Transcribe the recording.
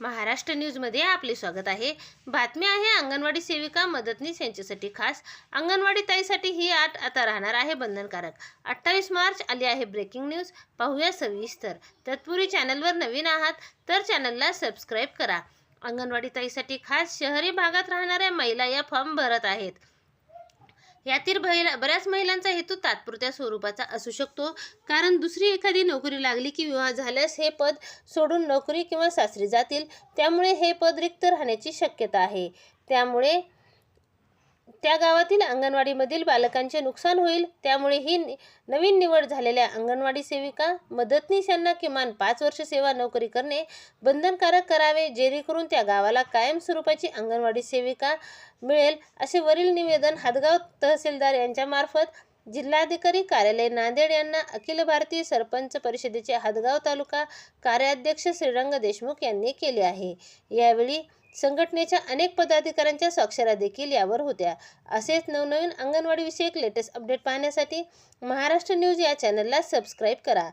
महाराष्ट्र न्यूजमध्ये आपले स्वागत आहे. बातमी आहे अंगणवाडी सेविका मदतनीस यांच्यासाठी खास. अंगणवाडी ताईसाठी ही आठ आता राहणार आहे बंधनकारक. अठ्ठावीस मार्च आली आहे ब्रेकिंग न्यूज. पाहूया सविस्तर. तत्पूर्वी चॅनलवर नवीन आहात तर चॅनलला सबस्क्राईब करा. अंगणवाडी ताईसाठी खास शहरी भागात राहणाऱ्या महिला या फॉर्म भरत आहेत. यातील महिला बऱ्याच महिलांचा हेतू तात्पुरत्या स्वरूपाचा असू शकतो. कारण दुसरी एखादी नोकरी लागली की विवाह झाल्यास हे पद सोडून नोकरी किंवा सासरी जातील. त्यामुळे हे पद रिक्त राहण्याची शक्यता आहे. त्यामुळे त्या गावातील अंगणवाडीमधील बालकांचे नुकसान होईल त्यामुळे ही नवीन निवड झालेल्या अंगणवाडी सेविका मदतनीस यांना किमान पाच वर्ष सेवा नोकरी करणे बंधनकारक करावे जेणेकरून त्या गावाला कायम स्वरूपाची अंगणवाडी सेविका मिळेल असे वरील निवेदन हदगाव तहसीलदार यांच्यामार्फत जिल्हाधिकारी कार्यालय नांदेड यांना अखिल भारतीय सरपंच परिषदेचे हदगाव तालुका कार्याध्यक्ष श्रीरंग देशमुख यांनी केले आहे. यावेळी संघटनेच्या अनेक पदाधिकाऱ्यांच्या स्वाक्षऱ्या देखील यावर होत्या. असेच नवनवीन अंगणवाडीविषयक लेटेस्ट अपडेट पाहण्यासाठी महाराष्ट्र न्यूज या चॅनलला सबस्क्राईब करा.